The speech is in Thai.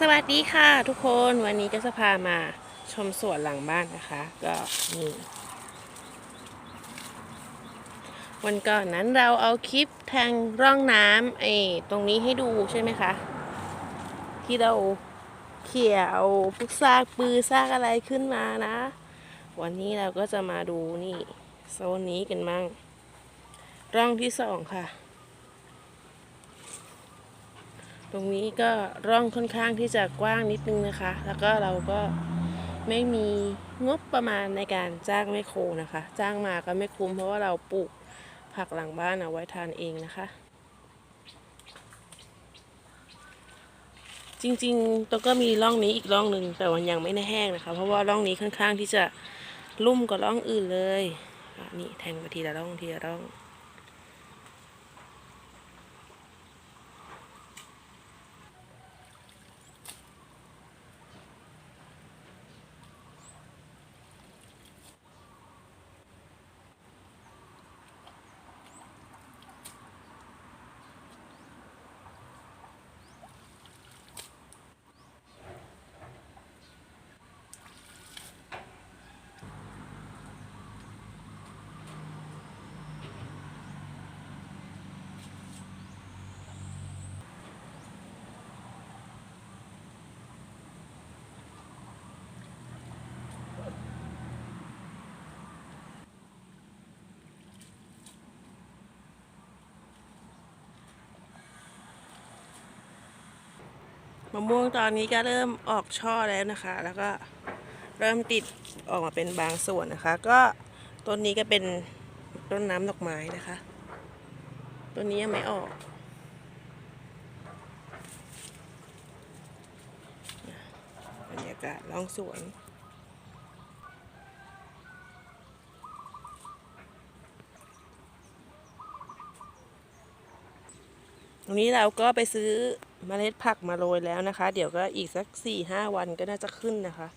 สวัสดีค่ะทุกคนวันนี้ก็จะพามาชมสวนหลังบ้านนะคะ ก็นี่วันก่อนนั้นเราเอาคลิปทางร่องน้ำไอ้ตรงนี้ให้ดูใช่ไหมคะ ที่เราเขี่ยเอาพวกซากปือซากอะไรขึ้นมานะ วันนี้เราก็จะมาดูนี่โซนนี้กันมั่งร่องที่สองค่ะ ตรงนี้ก็ร่องค่อนข้างที่จะกว้างนิดนึงนะคะ แล้วก็เราก็ไม่มีงบประมาณในการจ้างแม่โคนะคะ จ้างมาก็ไม่คุ้มเพราะว่าเราปลูกผักหลังบ้านเอาไว้ทานเองนะคะ จริงๆตัวก็มีร่องนี้อีกร่องหนึ่งแต่มันยังไม่ได้แห้งนะคะ เพราะว่าร่องนี้ค่อนข้างที่จะลุ่มกว่าร่องอื่นเลยนี่แทงไปทีละร่องทีละร่อง มะม่วงตอนนี้ก็เริ่มออกช่อแล้วนะคะ แล้วก็เริ่มติดออกมาเป็นบางส่วนนะคะ ก็ต้นนี้ก็เป็นต้นน้ำดอกไม้นะคะต้นนี้ยังไม่ออกบรรยากาศล่องสวนตรงนี้เราก็ไปซื้อ เมล็ดผักมาโรยแล้วนะคะ เดี๋ยวก็อีกสักสี่ห้าวันก็น่าจะขึ้นนะคะ